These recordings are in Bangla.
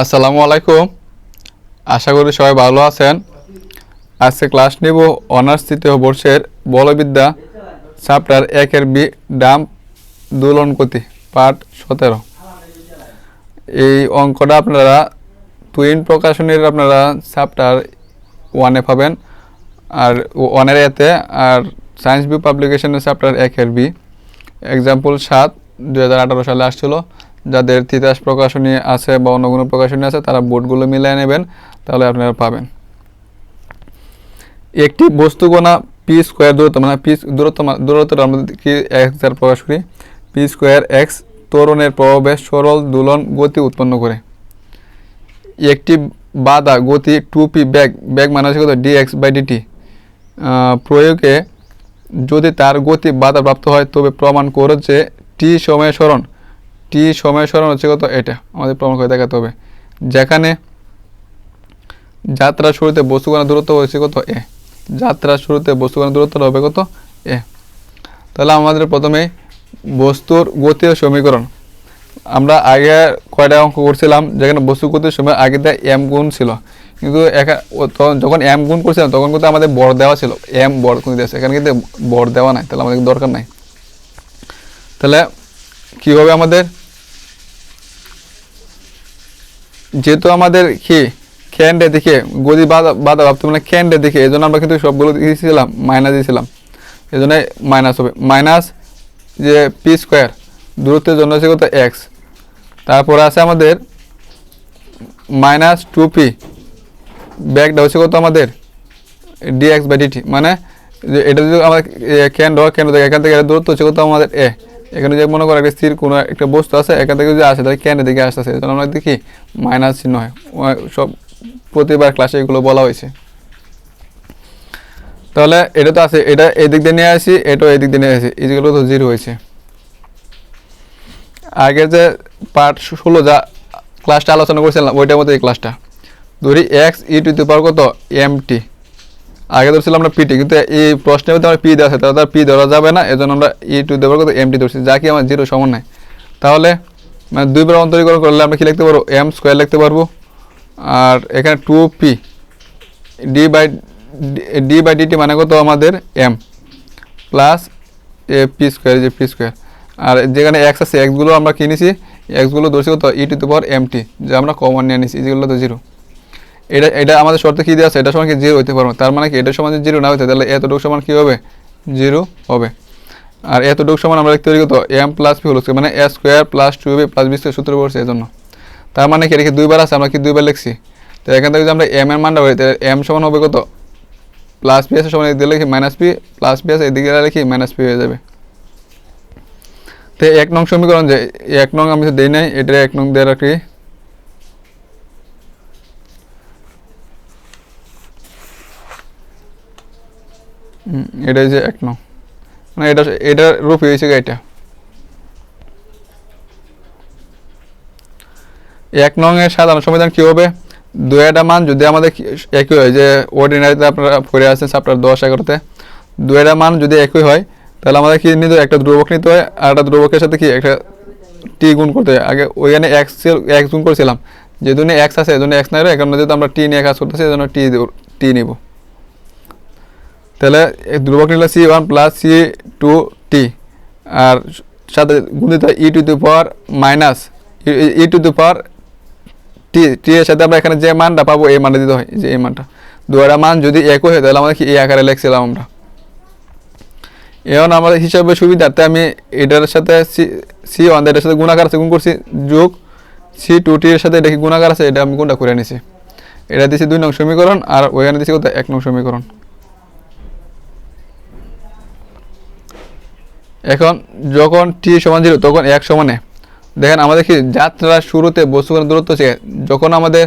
আসসালামু আলাইকুম। আশা করি সবাই ভালো আছেন। আজকে ক্লাস নিব অনার্স তৃতীয় বর্ষের বলবিদ্যা, চ্যাপ্টার একের বি, ডাম দুলন গতি পার্ট সতেরো। এই অঙ্কটা আপনারা টুইন প্রকাশনীর আপনারা চ্যাপ্টার ওয়ানে পাবেন, আর ওয়ানের এতে, আর সায়েন্স বি পাবলিকেশনের চ্যাপ্টার একের বি। এক্সাম্পল সাত দু সালে আসছিল। যাদের তিতাস প্রকাশনী আছে বা অন্য কোনো প্রকাশনী আছে, তারা বোর্ডগুলো মিলিয়ে নেবেন, তাহলে আপনারা পাবেন। একটি বস্তু গোনা পি স্কোয়ার দূরত্ব মানে পি দূরত্ব দূরত্বটা আমরা কি? এক্স দ্বারা প্রকাশ করি পি স্কোয়ার এক্স ত্বরণের প্রভাবে সরল দোলন গতি উৎপন্ন করে। একটি বাধা গতি টু পি ব্যাগ ব্যাগ মানে হচ্ছে কত? ডি এক্স বাই ডিটি প্রয়োগে যদি তার গতি বাধাপ্রাপ্ত হয়, তবে প্রমাণ করে যে টি সময় সরণ। টি সময় সরণ হচ্ছে কত? এটা আমাদের প্রমাণ করে দেখাতে হবে। যেখানে যাত্রা শুরুতে বস্তুকণার দূরত্ব হয়েছে কত? এ। যাত্রার শুরুতে বস্তুকণার দূরত্ব হবে কত? এ। তাহলে আমাদের প্রথমে বস্তুর গতির সমীকরণ। আমরা আগে কয়টা অঙ্ক করছিলাম, যেখানে বস্তু গতির সময় আগে দেয় এম গুণ ছিল। কিন্তু যখন এম গুণ করছিলাম, তখন কিন্তু আমাদের বর দেওয়া ছিল। এম বর কিন্তু দিয়েছে। এখানে কিন্তু বর দেওয়া নাই, তাহলে আমাদের দরকার নাই। তাহলে কি হবে আমাদের যেহেতু আমাদের কি ক্যান্ডে দেখে গদি বাধা বাধা ভাবতে মানে ক্যান্ডে দেখে এই জন্য আমরা কিন্তু সবগুলো দিয়েছিলাম মাইনাস দিয়েছিলাম। এই জন্য মাইনাস হবে। মাইনাস যে পি স্কোয়ার দূরত্বের জন্য হচ্ছে কত এক্স তারপরে আছে আমাদের মাইনাস টু পি ব্যাগটা হচ্ছে কত আমাদের ডিএক্স বাই ডিটি মানে এটা যদি আমাদের কেন্দ্র কেন্দ্র থেকে এখান থেকে দূরত্ব হচ্ছে কত আমাদের এ এখানে যে মনে করো একটা স্থির কোনো একটা বস্তু আছে, এখান থেকে যদি আসে, তাহলে কেন্দ্রের দিকে আসতেছে? জন্য আমরা দেখি মাইনাস চিহ্ন হয়। সব প্রতিবার ক্লাসে এগুলো বলা হয়েছে। তাহলে এটা তো আছে, এটা এই দিক দিয়ে নিয়ে আসি, এটাও এই দিক দিয়ে নিয়ে আসি এইগুলো তো জিরো হয়েছে। আগের যে পার্ট ষোলো যা ক্লাসটা আলোচনা করেছিলাম, ওইটার মধ্যে এই ক্লাসটা ধরি এক্স ই টু দি পাওয়ার কত? এম টি আগে ধরছিলাম আমরা পিটি কিন্তু এই প্রশ্নের মধ্যে আমরা পি দেওয়া আছে, তাহলে তার পি ধরা যাবে না, এজন্য আমরা ই টু দি পাওয়ার কত এম টি ধরছি, যা কি আমার জিরো সমান নাই। তাহলে মানে দুইবার অন্তরীকরণ করলে আমরা কি লিখতে পারব? এম স্কোয়ার লিখতে পারব। আর এখানে two P D by D by D T মানে কত আমাদের M plus A P square যে পি স্কোয়ার আর যেখানে এক্স আছে এক্সগুলো আমরা কিনেছি এক্সগুলো ধরছি কত? ই টু দি এম টি যা আমরা কমন নিয়ে নিছি যেগুলো তো জিরো এটা এটা আমাদের শর্তে কী দেওয়া আছে? এটা সমান কি জিরো হইতে পারবে? তার মানে কি এটা সমান জিরো না হইতে, তাহলে এতটুকু সমান কী হবে? জিরো হবে। আর এতটুকু সমান আমরা লিখতে পারি কত? এম প্লাস পি হল স্কোয়ার মানে A square plus two B plus B square সূত্র পড়ছে এই জন্য তার মানে কি? এটা কি দুইবার আছে? আমরা কি দুইবার লিখছি? তো এখান থেকে যদি আমরা এম এর মানটা বলি তাহলে এম সমান হবে কত? প্লাস পি আছে সমান এদিকে লিখি মাইনাস পি প্লাস পি আছে এদিকে লিখি মাইনাস পি হয়ে যাবে। তো এক নং সমীকরণ যে, এক নং আমি দিই নাই এটা এক নং দিয়ে রাখি এটাই যে এক নং। মানে এটা এটার রূপ হয়েছে গা এটা। এক নং এর সাধারণ সমাধান কি হবে? দুয়েটা মান যদি আমাদের একই হয়, যে অর্ডিনারিতে আপনারা পড়ে আছেন আপনার দশ এগারোতে দুয়েটা মান যদি একই হয়, তাহলে আমাদের কি নিতে একটা ধ্রুবক নিতে হয়, আর একটা ধ্রুবকের সাথে কি? একটা টি গুণ করতে হয়। আগে ওইখানে এক্স এক্স গুণ করেছিলাম। যেহেতু এক্স আছে এজন্য এক্স নাই এখন যেহেতু আমরা টি নিয়ে কাজ করতেছি এজন্য টি টি নিব। তাহলে ধ্রুবক নিলে C one plus C two T আর সাথে গুণিত E to the power minus E to the power T T এর সাথে আমরা এখানে যে মানটা পাবো, এই মানটা দিতে হয়, যে এই মানটা। দুয়ারা মান যদি একই হয়, তাহলে আমাদের এই আকারে লিখছিলাম আমরা। এখন আমাদের হিসাবে সুবিধার্থে আমি এটার সাথে সি সি ওয়ান এটার সাথে গুণাকার আছে, গুণ করছি, যোগ সি টু টি এর সাথে এটা কি গুণাকার আছে, এটা আমি গুণটা করে নিছি? এটা দিছি দুই নং সমীকরণ, আর ওইখানে দিছি কত? এক নং সমীকরণ। এখন যখন টি সমান জিরো তখন এক সমানে দেখেন আমাদের কি যাত্রার শুরুতে বস্তুগুলোর দূরত্ব আছে? যখন আমাদের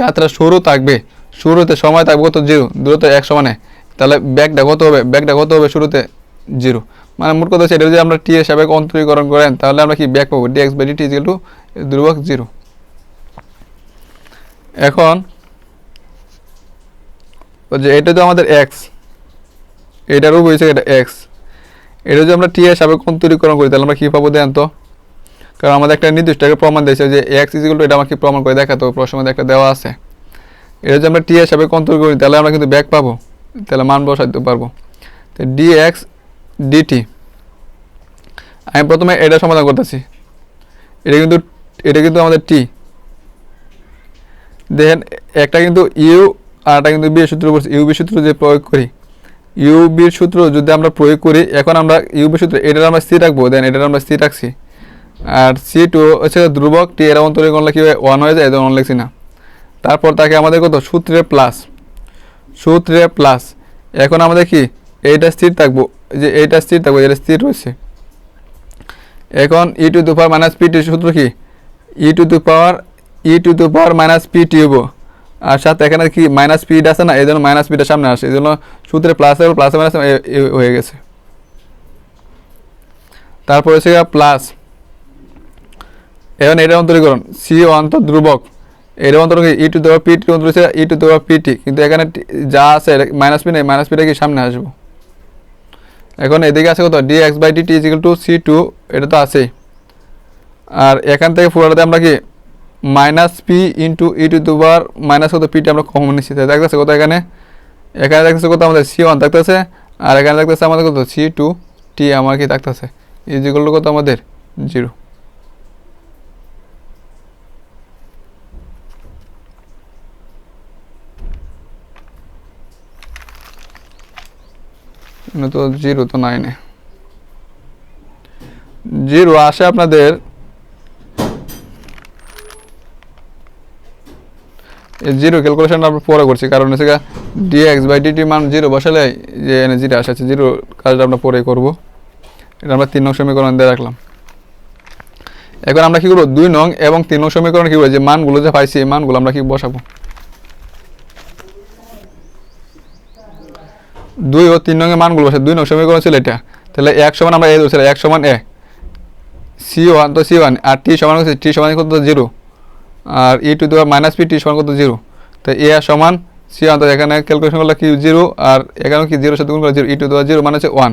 যাত্রা শুরু থাকবে, শুরুতে সময় থাকবে কত? জিরো দূরত্ব এক সমানে তাহলে ব্যাগটা কত হবে? ব্যাগটা কত হবে শুরুতে? জিরো মানে মোট কথা হচ্ছে এটা যদি আমরা টি এর সাবেক অন্তরীকরণ করেন, তাহলে আমরা কি ব্যাগ পাবো? D X by D T equal to ধ্রুবক জিরো এখন যে এটা তো আমাদের এক্স এটার রূপ হয়েছে এটা এক্স এটা যদি আমরা টি এর সাবেক অন্তরীকরণ করি, তাহলে আমরা কী পাবো দেন তো? কারণ আমাদের একটা নির্দিষ্ট একটা প্রমাণ দিয়েছে যে এক্স ইজিগুলো এটা আমাকে প্রমাণ করে দেখাতো, প্রশ্নের মধ্যে একটা দেওয়া আছে। এটা যদি আমরা টি হিসাবে কন্ট্রোল করি, তাহলে আমরা কিন্তু ব্যাক পাবো, তাহলে মান বসাতে পারব। তো ডি এক্স ডিটি আমি প্রথমে এটা সমাধান করতেছি। এটা কিন্তু এটা কিন্তু আমাদের টি দেখেন, একটা কিন্তু ইউ আর একটা কিন্তু বি সূত্র ইউ বি সূত্র যে প্রয়োগ করি ইউবির সূত্র যদি আমরা প্রয়োগ করি, এখন আমরা ইউবি সূত্র এটার আমরা সি রাখব দেন এটার আমরা সি রাখছি। আর সি টু হচ্ছে ধ্রুবক টি এর অন্তরে করলে কী ওয়ান হয়ে যায় ওয়ান লিখছি না। তারপর তাকে আমাদের কত? সূত্রে প্লাস সূত্রে প্লাস এখন আমাদের কি? এইটা স্থির থাকব, যে এইটা স্থির থাকব এটা স্থির রয়েছে। এখন ই টু দু পাওয়ার মাইনাস পি পিটি সূত্র কি? ই টু দু পাওয়ার ই টু দু পাওয়ার মাইনাস পিটি হব আর সাথে এখানে কি মাইনাস পিড আছে না? এই জন্য মাইনাস পিটা সামনে আসে। এই জন্য সূত্রে প্লাস প্লাস মাইনাস হয়ে গেছে। তারপর হচ্ছে প্লাস এখন এটা অন্তরীকরণ। সি ওয়ান তো ধ্রুবক। এর অন্তর কি? ই টু দেওয়া পিটি অন্তর ই টু দেওয়া পিটি কিন্তু এখানে যা আছে মাইনাস পি নেই। মাইনাস পিটা কি সামনে আসব? এখন এদিকে আছে কত? D X by D T equal to C two এটা তো আছেই। আর এখান থেকে পুরোটাতে আমরা কি minus P into E to দু বার মাইনাস কত পিটি আমরা কমন নিচ্ছি। তাই দেখতেছে কত এখানে? এখানে দেখতেছে কত আমাদের সি ওয়ান থাকতেছে, আর এখানে দেখতেছে আমাদের কত? সি টু টি আমার কি থাকতেছে? ইজিক্যাল টু কত আমাদের? জিরো। তো জিরো তো নাইনে জিরো আসে আপনাদের জিরো ক্যালকুলেশন আমরা পরে করছি, কারণ হচ্ছে D X by D T মান জিরো বসালে যে এনে জিরো আসে জিরো কাজটা আমরা পরে করব। এটা আমরা তিন নং সমীকরণ দিয়ে রাখলাম। এখন আমরা কি করব? দুই নং এবং তিন নং সমীকরণ কি করব যে মানগুলো যে পাইছি, এই মানগুলো আমরা কি বসাবো? দুই ও তিন নঙের মানগুলো বসে, দুই নং সমীকরণ ছিল এটা। তাহলে এক সমান আমরা এ ধরছিলাম এক সমান এ। সি ওয়ান তো সি ওয়ান আর টি সমান হচ্ছে টি সমান জিরো আর ই টু দেওয়ার মাইনাস পি টি সমান কত? জিরো তো এ সমান সি ওয়ান তো এখানে ক্যালকুলেশন করলে কি? জিরো আর এখানে কি? জিরো সাথে গুণ করে জিরো ই টু দেওয়ার জিরো মানে হচ্ছে ওয়ান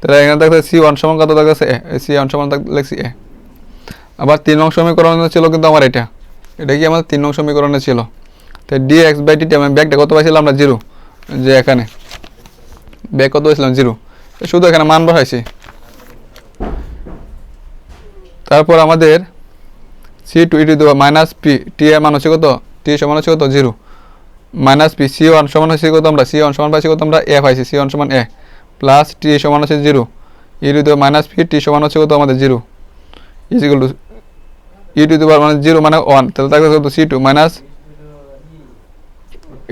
তাহলে এখানে দেখতে সি ওয়ান সমান কত? দেখতেছে এ সি ওয়ান সমান লিখছি এ আবার তিন নং সমীকরণ ছিল কিন্তু আমার এটা। এটা কি আমাদের তিন নং সমীকরণে ছিল? তো ডি এক্স বাই টি আমি ব্যাগটা কত পাইছিলাম? আমরা জিরো যে এখানে। ব্যাগ কত হয়েছিলাম জিরো শুধু এখানে মান বসাইছি। তারপর আমাদের সি টু ইটি দেবো মাইনাস পি টি এর মান হচ্ছে কত? টি সমান হচ্ছে কত? Zero minus P C one সমান হচ্ছে কত আমরা? সি ওয়ান সমান পাইছি কত আমরা? এ পাইছি সি ওয়ান সমান এ প্লাস টি সমান হচ্ছে জিরো ই টু দেবো মাইনাস পি টি সমান হচ্ছে কত আমাদের? Zero equal to E to মানে জিরো মানে ওয়ান তাহলে থাকবে কত? সি টু মাইনাস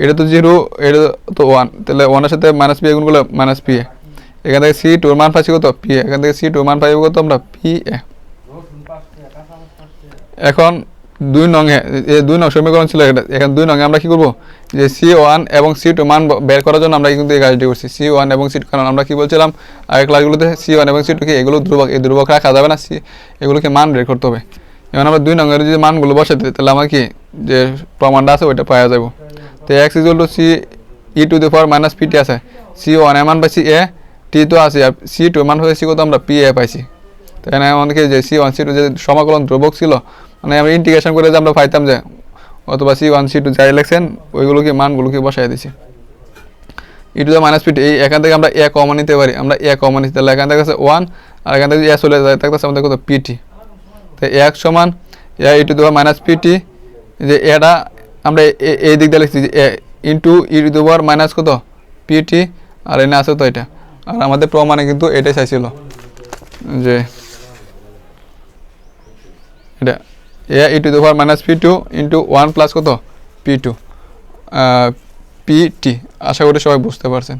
এটা তো জিরো এটা তো ওয়ান তাহলে ওয়ানের সাথে মাইনাস পি করলে মাইনাস পি এখান থেকে সি টুর মান পাচ্ছি কত? পি এখান থেকে সি টুর মান পাইব কত আমরা? পি এ এখন দুই এই দুই নং সমীকরণ ছিল এখন দুই নঙে আমরা কি করব? যে সি ওয়ান এবং সি টু মান বের করার জন্য আমরা কিন্তু এই কাজটি করছি। সি ওয়ান এবং সি টু কারণ আমরা কি বলছিলাম আগের ক্লাসগুলোতে সি ওয়ান এবং সি টু কি এগুলো ধ্রুবক এই ধ্রুবক রাখা যাবে না সি এগুলোকে মান বের করতে হবে। এখন আমরা দুই নঙের যদি মানগুলো বসাতে দিই, তাহলে আমার কি যে প্রমাণটা আছে ওইটা পাওয়া যাবে তো X is to C E to the power minus P T আছে। সি ওয়ান এ মান পাইছি এ টি তো আছে আর সি টু মান হয়েছি কত আমরা পি এ পাইছি। তো এখানে আমাদেরকে যে সি ওয়ান সি টু যে সমাকলন ধ্রুবক ছিল মানে আমরা ইন্টিগ্রেশন করে যে আমরা পাইতাম যে অথবা সি ওয়ান সি টু যাই লেখছেন ওইগুলোকে মানগুলোকে বসাই দিছি। E to the minus P এই এখান থেকে আমরা এ কমন নিতে পারি। আমরা এ কমন নিতে তাহলে এখান থেকে আছে ওয়ান আর এখান থেকে এ চলে যায় থাকতেছে আমাদের কত পিটি তো এক সমান এ ই টু দেওয়া মাইনাস পিটি যে এটা আমরা এই দিক দিয়ে লিখছি যে এ ইন্টু ই টু দেওয়ার মাইনাস কত? পিটি আর এনে আছে তো এটা। আর আমাদের প্রমাণে কিন্তু এটাই চাইছিল, যে এটা, এ ই টু দেওয়ার minus P two into one plus কত? P two. P T. আশা করি সবাই বুঝতে পারছেন।